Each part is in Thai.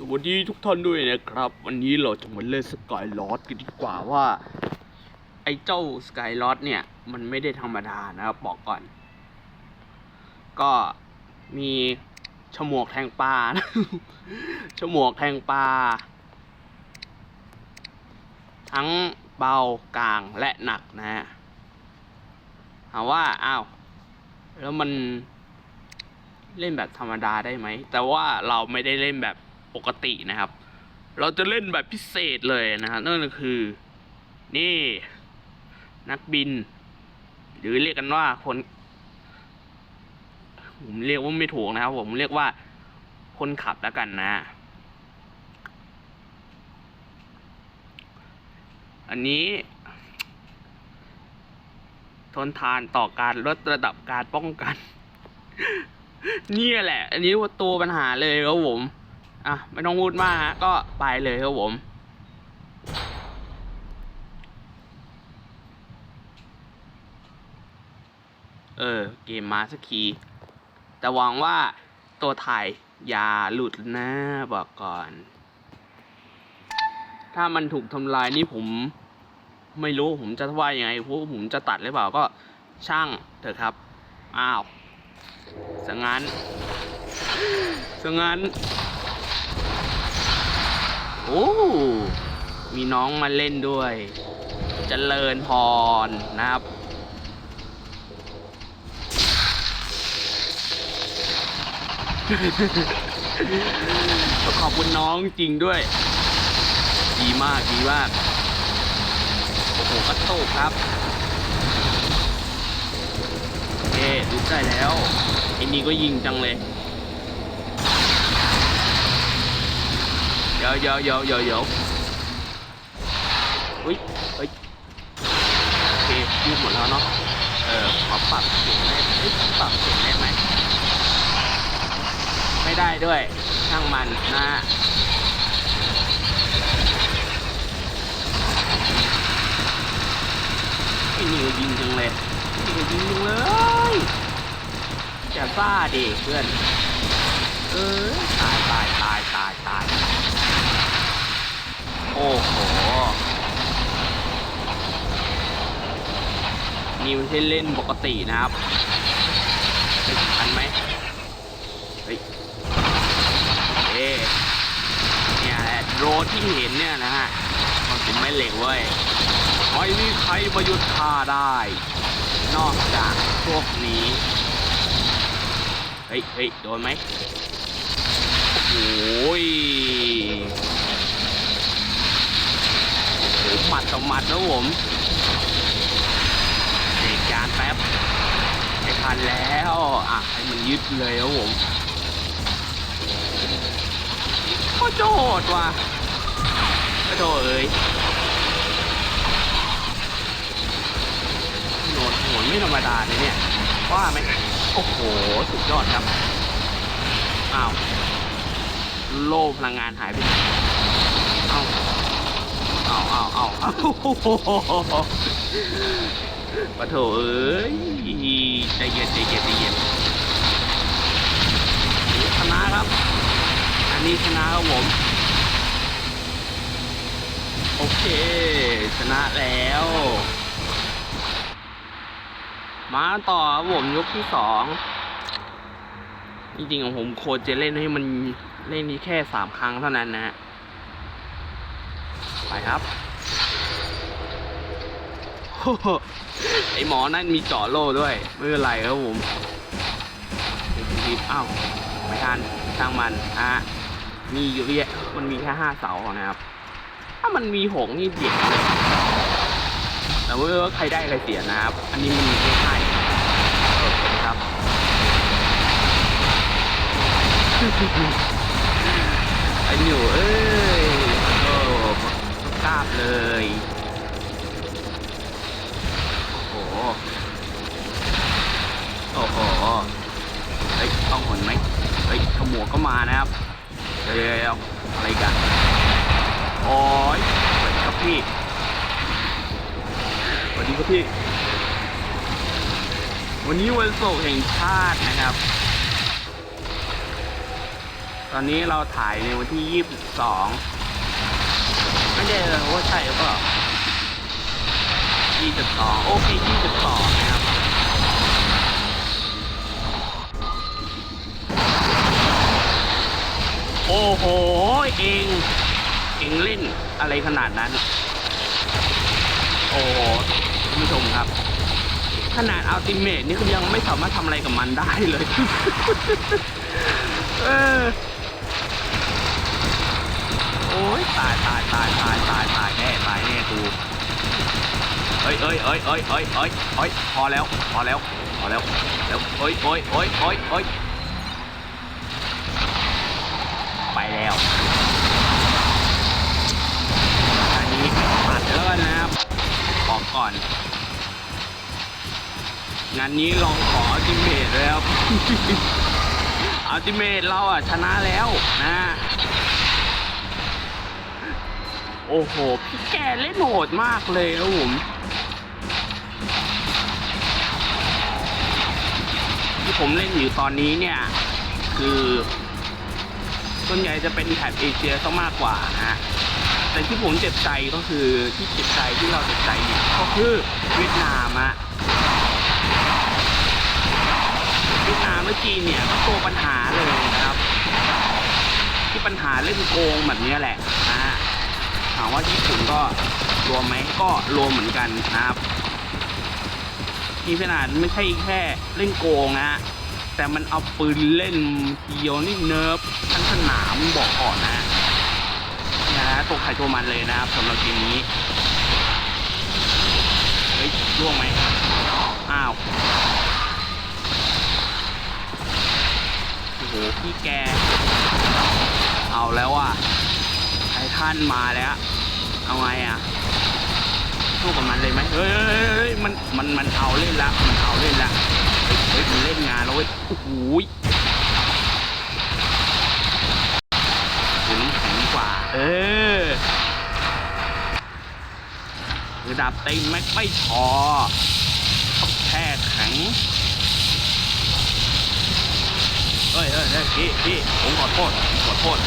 สวัสดีทุกท่านด้วยนะครับ วันนี้เราจะมาเล่นสกายลอดกันดีกว่าว่า ไอ้เจ้าสกายลอดเนี่ย มันไม่ได้ธรรมดานะครับบอกก่อน ก็มีฉมวกแทงปลาฉมวกแทงปลาทั้งเบากลางและหนักนะฮะถามว่าอ้าวแล้วมันเล่นแบบธรรมดาได้ไหม แต่ว่าเราไม่ได้เล่นแบบ ปกตินะครับ เราจะเล่นแบบพิเศษเลยนะครับนั่นก็คือ นี่ นักบิน หรือเรียกกันว่าคนผมเรียกว่าไม่ถูกนะครับ ผมเรียกว่าคนขับแล้วกันนะ อันนี้ ทนทานต่อการลดระดับการป้องกัน เนี่ยแหละ อันนี้ว่าตัวปัญหาเลยครับผม อะ ไม่ต้องพูดมากฮะ ก็ไปเลยครับผมเออ เกมมาสักทีแต่หวังว่าตัวถ่ายอย่าหลุดนะบอกก่อน ถ้ามันถูกทำลายนี่ผม ไม่รู้ผมจะว่ายังไงเพราะผมจะตัดหรือเปล่าก็ช่างเถอะครับ อ้าวสังงั้นสังงั้น โอ้ มีน้องมาเล่นด้วยจเจริญพรนะครับ ขอบคุณน้องจริงด้วย ดีมากดีมาก โอ้โหกระโตกครับโอเคลุกได้แล้วไอ้นี่ก็ยิงจังเลย ดี๋ยวเดี๋ยวเดี๋ยวเดี๋ยวเดี๋ยวอุ้ยเฮ้ยโอเคยืดหมดแล้วเนาะเออขอปรับเสียงได้เอ้ยปรับเสียงได้ไหมไม่ได้ด้วยช่างมันนะไอ้นี่ยิงจังเลยนิวยิงจังเลยจะซ่าดิเพื่อนเออตายตายตายตายตาย โอ้โห นี่ไม่ใช่เล่นปกตินะครับเฮ้ยทันไหมเฮ้ยเอ๊เนี่ยแหละโดรนที่เห็นเนี่ยนะฮะ มันเป็นไม้เหล็กเว้ยไม่มีใครมาหยุดข้าได้ นอกจากพวกนี้ เฮ้ยเฮ้ยโดนไหมโอ้ย หหมัดต่อหมัดนะผมเด็กจานแป๊บไม่ทันแล้วอะให้มันยึดเลยครับผมโคตรโจดว่ะกระโดดเอ้ยโหนดโหนไม่ธรรมดาเลยเนี่ยว่าไหมโอ้โห สุดยอดครับ อ้าว โล่พลังงานหายไปไหน เอาเอาเอาเอาปะโถเอ้ยใจเย็นใจเย็นใจเย็นชนะครับ อันนี้ชนะครับผม โอเค ชนะแล้ว มาต่อครับผมยกที่สองจริงๆของผมโคดจะเล่นให้มันเล่นนี้แค่สามครั้งเท่านั้นนะฮะ ไปครับไอหมอนั่นมีเจาะโล่ด้วย ไม่เป็นไรครับผมดี๋ยวรีบอ้าวไม่ทันช่างมันฮะมีอยู่เยอะมันมีแค่ห้าเสานะครับ ถ้ามันมีหกนี่เด็กเลยแต่ไม่รู้ว่าใครได้ใครเสียนะครับ อันนี้มันมีแค่ห้าเออครับไอหนูเอ้ยโอ้ ทราบเลย โอ้โห โอ้โห เฮ้ย ต้องหนไหมเฮ้ยขโมยก็มานะครับ เดี๋ยวอะไรกัน โอ้ยสวัสดีครับพี่ สวัสดีครับพี่ วันนี้วันโศกแห่งชาตินะครับตอนนี้เราถ่ายในวันที่ 22 รู้ว่าใช่หรือเปล่า22 OP 22 นะครับ โอ้โห เองเองเล่นอะไรขนาดนั้น โอ้คุณผู้ชมครับ ขนาดอัลติเมทนี่คือยังไม่สามารถทำอะไรกับมันได้เลย เออ ยตายตายตายตายตายตายแน่ตายแน่กูเอ้ยเอ้ยเอ้ยเอ้ยเอ้ยเอ้ยเอ้ยพอแล้วพอแล้วพอแล้วแล้วเอ้ยเอ้ยเอ้ยเอ้ยเอ้ยไปแล้วอันนี้ปัดแล้วกันนะครับบอกก่อนงานนี้ลองขออัลติเมทเลยครับอัลติเมทเราอะชนะแล้วนะ โอ้โห พี่แกเล่นโหดมากเลยครับผมที่ผมเล่นอยู่ตอนนี้เนี่ย คือส่วนใหญ่จะเป็นแถบเอเชียซะมากกว่าฮะแต่ที่ผมเจ็บใจก็คือที่เจ็บใจที่เราเจ็บใจเนี่ยก็คือเวียดนามอะเวียดนามเมื่อกี้เนี่ยก็ตัวปัญหาเลยนะครับ ที่ปัญหาเล่นโกงแบบนี้แหละ ถามว่าญี่ปุ่นก็รวมไหมก็รวมเหมือนกันนะครับมีขนาดไม่ใช่แค่เล่นโกงนะฮะแต่มันเอาปืนเล่นเดียวนี่เนิร์ฟทั้งสนามบอกก่อนนะนะฮะตกไข่ตัวมันเลยนะครับสำหรับเกมนี้เฮ้ยร่วงไหมอ้าวโอ้โหพี่แก เอาแล้วอะ ททันมาแล้ว เอาไงอะสู้กับมันเลยไหมเฮ้ยมันมันมันเอาเล่นละมันเอาเล่นละเฮ้ยมันเล่นงานแล้วเว้ยโอ้โหยแข็งกว่า เออระดับเต็มไม่ไม่พอต้องแช่แข็งเฮ้ยเฮ้ยเฮ้ยพี่พี่ผมขอโทษผมขอโทษ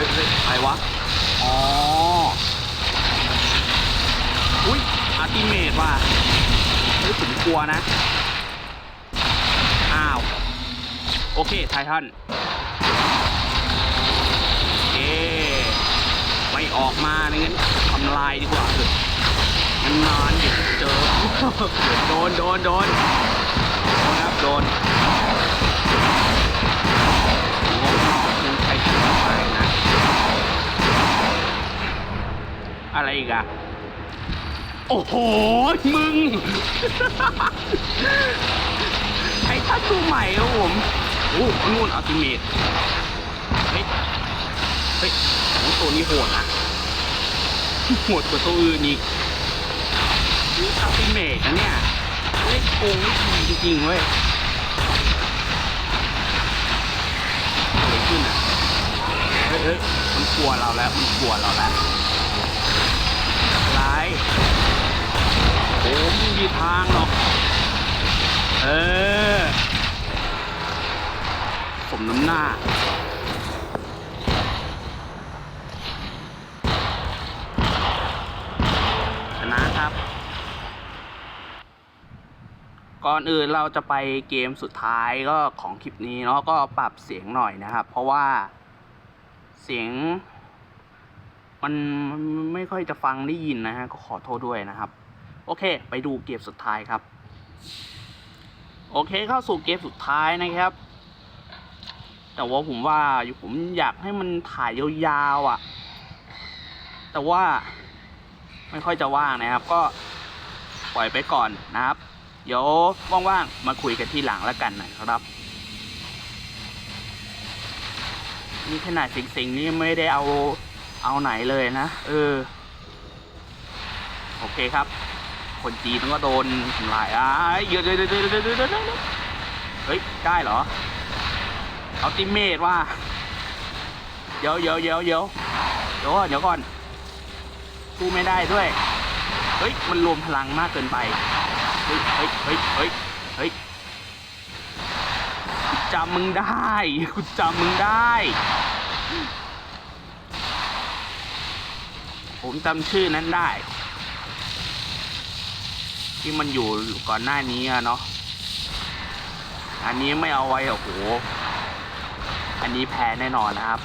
ฮ้ยเฮ้ยใครวะ อ๋อ อุ้ยอาร์ติเมตว่ะเฮ้ยผมกลัวนะ อ้าว โอเค ไททันเอไม่ออกมางั้นทำลายดีกว่าเถอะนานเดี๋ยวเจอ โดน โดน โดนโดนครับ โดน อะไรอีกอะโอ้โห มึง ไอ้ท่านตัวใหม่ครับผมโอ้นู่นอัลติเมทเฮ้ย เฮ้ยโอ้ตัวนี้โหดนะโหดกว่าตัวอื่นอีกนี่อัลติเมทนะเนี่ยเล่นโกงไม่ดีจริงๆเว้ยอะไรขึ้นอะเฮ้ยเฮ้ย มันกลัวเราแล้ว มันกลัวเราแล้ว อะไรโอ้ไม่มีทางหรอก เออ สมน้ำหน้า ชนะครับ ก่อนอื่นเราจะไปเกมสุดท้ายก็ของคลิปนี้เนาะก็ปรับเสียงหน่อยนะครับ เพราะว่าเสียง มันไม่ค่อยจะฟังได้ยินนะฮะก็ขอโทษด้วยนะครับ โอเค ไปดูเกมสุดท้ายครับ โอเคเข้าสู่เกมสุดท้ายนะครับ แต่ว่าผมว่าผมอยากให้มันถ่ายยาวๆอะ แต่ว่าไม่ค่อยจะว่างนะครับ ก็ปล่อยไปก่อนนะครับ เดี๋ยวว่างๆมาคุยกันที่หลังแล้วกันนะครับนี่ขนาดสิงๆนี่ไม่ได้เอา เอาไหนเลยนะ เออ โอเคครับ คนจีนต้องก็โดนทำลายอะเยอะเยอะเยอะเยอะเยอะเยอะเยอะเฮ้ย ได้เหรอ เอาติเมตว่าเดี๋ยวเดี๋ยวเดี๋ยวเดี๋ยวเดี๋ยวก่อนเดี๋ยวก่อนสู้ไม่ได้ด้วย เฮ้ย มันรวมพลังมากเกินไป เฮ้ย เฮ้ย เฮ้ย เฮ้ย เฮ้ยจำมึงได้กูจำมึงได้ ผมจำชื่อนั้นได้ ที่มันอยู่ก่อนหน้านี้อะเนาะอันนี้ไม่เอาไว้โอ้โหอันนี้แพ้แน่นอนนะครับ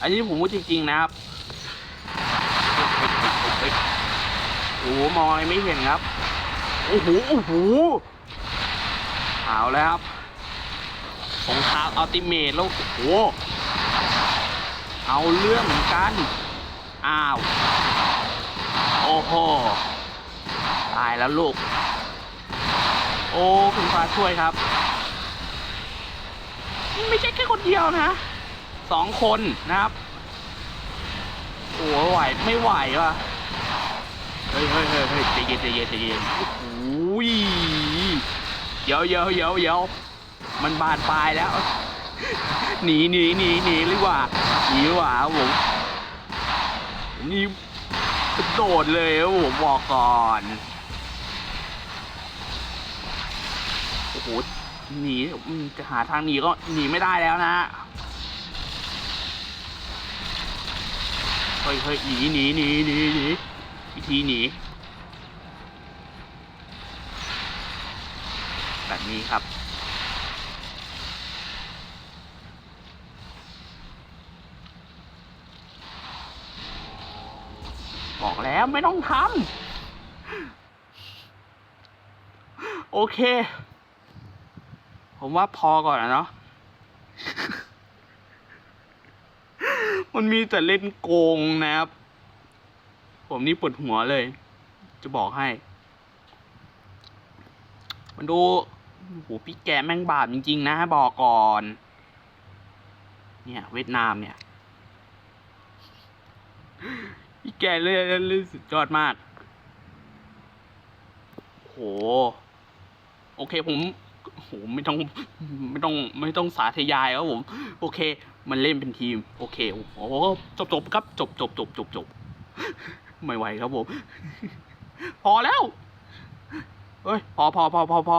อันนี้ผมพูดจริง ๆ นะครับโอ้โหมองอะไรไม่เห็นครับโอ้โหโอ้โหเอาแล้วครับสงครามอัลติเมทแล้วโอ้โหเอาเรื่องเหมือนกัน อ้าว โอ้โห ตายแล้วลูก โอ้คุณฟ้าช่วยครับ ไม่ใช่แค่คนเดียวนะสองคนนะครับโอ้ไหวไม่ไหววะเฮ้ยเฮ้ยเฮ้ยเฮ้ยใจเย็นใจเย็นใจเย็นโอ้โหยเดี๋ยวเดี๋ยวเดี๋ยวเดี๋ยวมันบานปลายแล้วหนีหนีหนีหนีดีกว่าหนีดีกว่าครับผม นี่โดดเลยครับผมบอกก่อนโอ้โหหนีจะหาทางหนีก็หนีไม่ได้แล้วนะเฮ้ยเฮ้ยหนีหนีหนีหนีหนีวิธีหนีแบบนี้ครับ บอกแล้วไม่ต้องทำโอเค ผมว่าพอก่อนนะเนาะมันมีแต่เล่นโกงนะครับ ผมนี่ปวดหัวเลย จะบอกให้ มันดูโอ้โหพี่แกแม่งบาปจริง ๆ นะบอกก่อน เนี่ย เวียดนามเนี่ย พี่แกเล่นเล่นสุดยอดมาก โห โอเคผมโหไม่ต้องไม่ต้องไม่ต้องสาธยายครับผม โอเค มันเล่นเป็นทีม โอเคโอ้โหจบจบครับ จบจบจบจบจบไม่ไหวครับผม พอแล้วเฮ้ย พอพอพอพอพอ